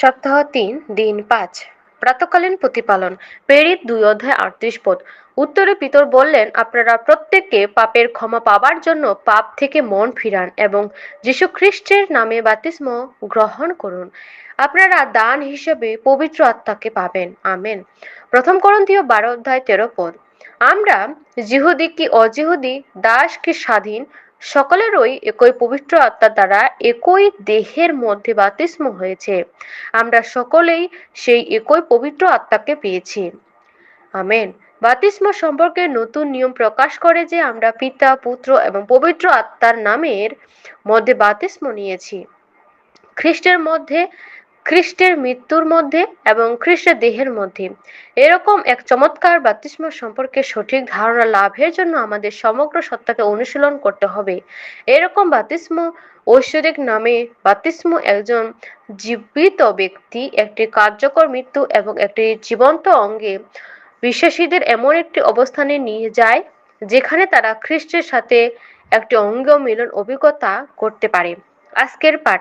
সপ্তাহ তিন, দিন পাঁচ। প্রাতকালীন প্রতিপালন, প্রেরিত দুই অধ্যায় আটত্রিশ পদ। উত্তরে পিতর বললেন, আপনারা প্রত্যেককে পাপের ক্ষমা পাবার জন্য পাপ থেকে মন ফিরান এবং যীশু খ্রিস্টের নামে বাতিস্ম গ্রহণ করুন। আপনারা দান হিসেবে পবিত্র আত্মাকে পাবেন। আমেন। প্রথম করন্থীয় বারো অধ্যায় তেরো পদ। আমরা জিহুদি কি অজিহুদি দাস কি স্বাধীন সকলেরই একই পবিত্র আত্মার দ্বারা একই দেহের মধ্যে বাতিস্ম হয়েছে। আমরা সকলেই সেই একই পবিত্র আত্মাকে পেয়েছি। আমেন। বাতিস্ম সম্পর্কে নতুন নিয়ম প্রকাশ করে যে আমরা পিতা, পুত্র এবং পবিত্র আত্মার নামের মধ্যে বাতিস্ম নিয়েছি। খ্রিস্টের মধ্যে খ্রিস্টের মৃত্যুর মধ্যে এবং খ্রিস্টের দেহের মধ্যে। এরকম এক চমৎকার বাতিস্ম সম্পর্কে সঠিক ধারণা লাভের জন্য আমাদের সমগ্র সত্তাকে অনুশীলন করতে হবে। এরকম বাতিস্ম ঐশ্বরিক নামে বাতিস্ম একজন জীবিত ব্যক্তি, একটি কার্যকর মৃত্যু এবং একটি জীবন্ত অঙ্গে বিশ্বাসীদের এমন একটি অবস্থানে নিয়ে যায়, যেখানে তারা খ্রিস্টের সাথে একটি অঙ্গ মিলন অভিজ্ঞতা করতে পারে। আজকের পাঠ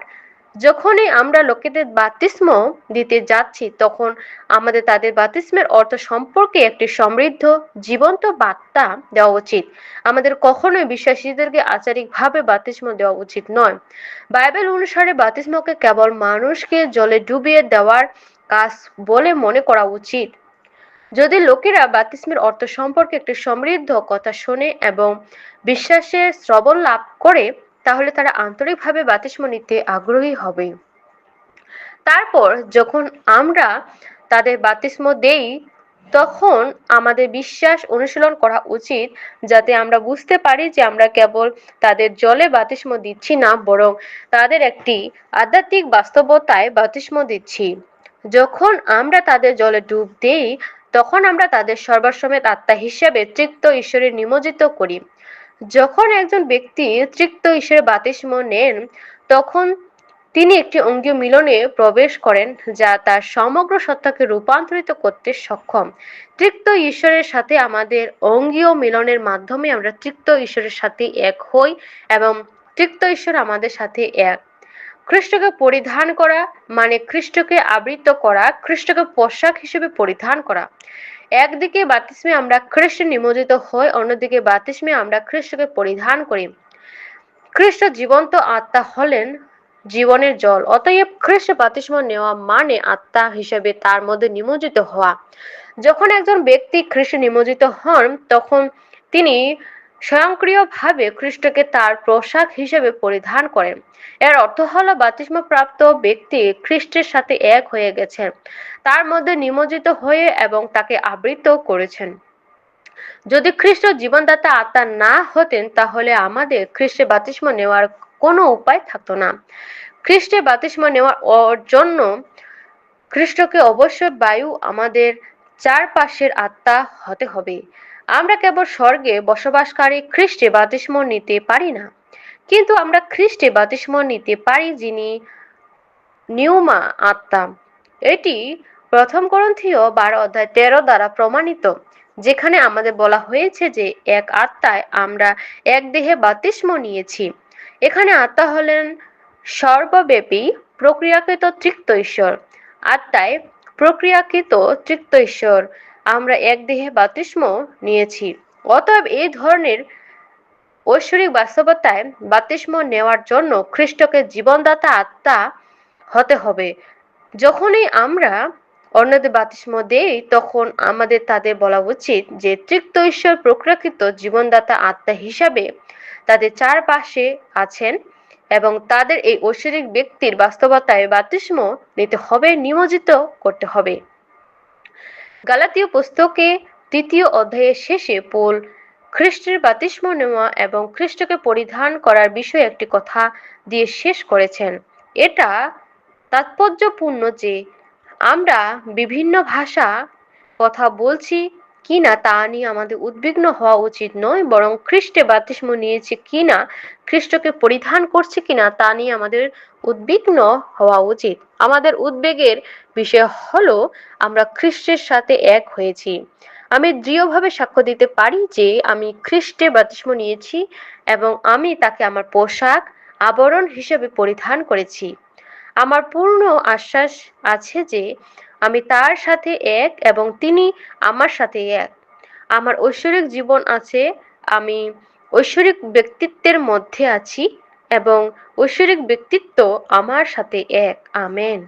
যখনই আমরা লোকেদের বাতিস্ম দিতে যাচ্ছি, তখন আমাদের তাদের বাতিস্মের অর্থ সম্পর্কে একটি সমৃদ্ধ, জীবন্ত বার্তা দেওয়া উচিত। আমাদের কখনোই বিশ্বাসীদেরকে আচারিকভাবে বাতিস্ম দেওয়া উচিত নয়। বাইবেল অনুসারে বাতিস্মকে কেবল মানুষকে জলে ডুবিয়ে দেওয়ার কাজ বলে মনে করা উচিত। যদি লোকেরা বাতিস্মের অর্থ সম্পর্কে একটি সমৃদ্ধ কথা শোনে এবং বিশ্বাসের শ্রবণ লাভ করে তাহলে তারা আন্তরিকভাবে বাতিস্ম নিতে আগ্রহী হবে। তারপর যখন আমরা তাদের বাতিস্ম দেই, তখন আমাদের বিশ্বাস অনুশীলন করা উচিত যাতে আমরা বুঝতে পারি যে আমরা কেবল তাদের জলে বাতিস্ম দিচ্ছি না, বরং তাদের একটি আধ্যাত্মিক বাস্তবতায় বাতিস্ম দিচ্ছি। যখন আমরা তাদের জলে ডুব দেই, তখন আমরা তাদের সর্বসমেত আত্মা হিসেবে তৃপ্ত, ঈশ্বরের নিমজ্জিত করি। যখন একজন ব্যক্তি তৃপ্ত ঈশ্বরের বাতিস্ম নেন তখন তিনি একটি অঙ্গীয় মিলনে প্রবেশ করেন, যা তার সমগ্র সত্তাকে রূপান্তরিত করতে সক্ষম। তৃপ্ত ঈশ্বরের সাথে আমাদের অঙ্গীয় মিলনের মাধ্যমে আমরা তৃপ্ত ঈশ্বরের সাথে এক হই এবং তৃপ্ত ঈশ্বর আমাদের সাথে এক। খ্রিস্টকে পরিধান করা মানে খ্রিস্টকে আবৃত করা, খ্রিস্টকে পোশাক হিসেবে পরিধান করা। একদিকে বাতিস্মে আমরা খ্রিস্ট নিমজ্জিত হই, অন্যদিকে বাতিস্মে আমরা খ্রিস্টকে পরিধান করি। খ্রিস্ট জীবন্ত আত্মা হলেন জীবনের জল। অতএব খ্রিস্ট বাতিস্ম নেওয়া মানে আত্মা হিসেবে তার মধ্যে নিমজ্জিত হওয়া। যখন একজন ব্যক্তি খ্রিস্ট নিমজ্জিত হন, তখন তিনি স্বয়ংক্রিয়ভাবে খ্রিস্টকে তার পোশাক হিসেবে পরিধান করেন এর অর্থ হলো বাতিস্ম প্রাপ্ত ব্যক্তি খ্রিস্টের সাথে এক হয়ে গেছেন, তার মধ্যে নিমজ্জিত হয়ে এবং তাকে আবৃত করেছেন। যদি খ্রিস্ট জীবনদাতা আত্মা না হতেন, তাহলে আমাদের খ্রিস্টে বাতিস্ম নেওয়ার কোনো উপায় থাকতো না। খ্রিস্টে বাতিস্ম নেওয়ার জন্য খ্রিস্টকে অবশ্যই বায়ু আমাদের চারপাশের আত্মা হতে হবে। আমরা কেবল স্বর্গে বসবাসকারী খ্রিস্টে বাতিস্ম নিতে পারি না। কিন্তু আমরা খ্রিস্টে বাতিস্ম নিতে পারি যিনি নিউমা আত্মা। এটি প্রথম গ্রন্থীয় বারো অধ্যায় তেরো দ্বারা প্রমাণিত, যেখানে আমাদের বলা হয়েছে যে এক আত্মায় আমরা এক দেহে বাতিস্ম নিয়েছি। এখানে আত্মা হলেন সর্বব্যাপী প্রক্রিয়াকৃত তৃপ্ত ঈশ্বর। আত্মায় প্রক্রিয়াকৃত তৃপ্ত ঈশ্বর। আমরা এক দেহে বাতিস্ম নিয়েছি। অতএব এই ধরনের ঐশ্বরিক বাস্তবতায় বাতিস্ম নেওয়ার জন্য খ্রিস্টকে জীবনদাতা আত্মা হতে হবে। যখনই আমরা অন্যদের বাতিস্ম দেই, তখন আমাদের তাদের বলা উচিত যে তৃপ্ত ঈশ্বর প্রকৃত জীবনদাতা আত্মা হিসাবে তাদের চারপাশে আছেন এবং তাদের এই ঐশ্বরিক ব্যক্তির বাস্তবতায় বাতিস্ম নিতে হবে, নিমজ্জিত করতে হবে। গালাতীয় পুস্তকে তৃতীয় অধ্যায়ের শেষে পোল খ্রিস্টের বাতিস্ম নেওয়া এবং খ্রিস্টকে পরিধান করার বিষয়ে একটি কথা দিয়ে শেষ করেছেন। এটা তাৎপর্যপূর্ণ যে আমরা বিভিন্ন ভাষা কথা বলছি কিনা তা নিয়ে আমাদের উদ্বিগ্ন হওয়া উচিত নয়, বরং খ্রিস্টে বাতিস্ম নিয়েছে কিনা, খ্রিস্টকে পরিধান করছে কিনা তা নিয়ে আমাদের উদ্বিগ্ন হওয়া উচিত। আমাদের উদ্বেগের বিষয় হলো আমরা খ্রিস্টের সাথে এক হয়েছি। আমি দৃঢ়ভাবে সাক্ষ্য দিতে পারি যে আমি খ্রিস্টে বাতিস্ম নিয়েছি এবং আমি তাকে আমার পোশাক আবরণ হিসেবে পরিধান করেছি। আমার পূর্ণ আশ্বাস আছে যে আমি তার সাথে এক এবং তিনি আমার সাথে এক। আমার ঐশ্বরিক জীবন আছে, আমি ঐশ্বরিক ব্যক্তিত্বের মধ্যে আছি এবং ঐশ্বরিক ব্যক্তিত্ব আমার সাথে এক। আমেন।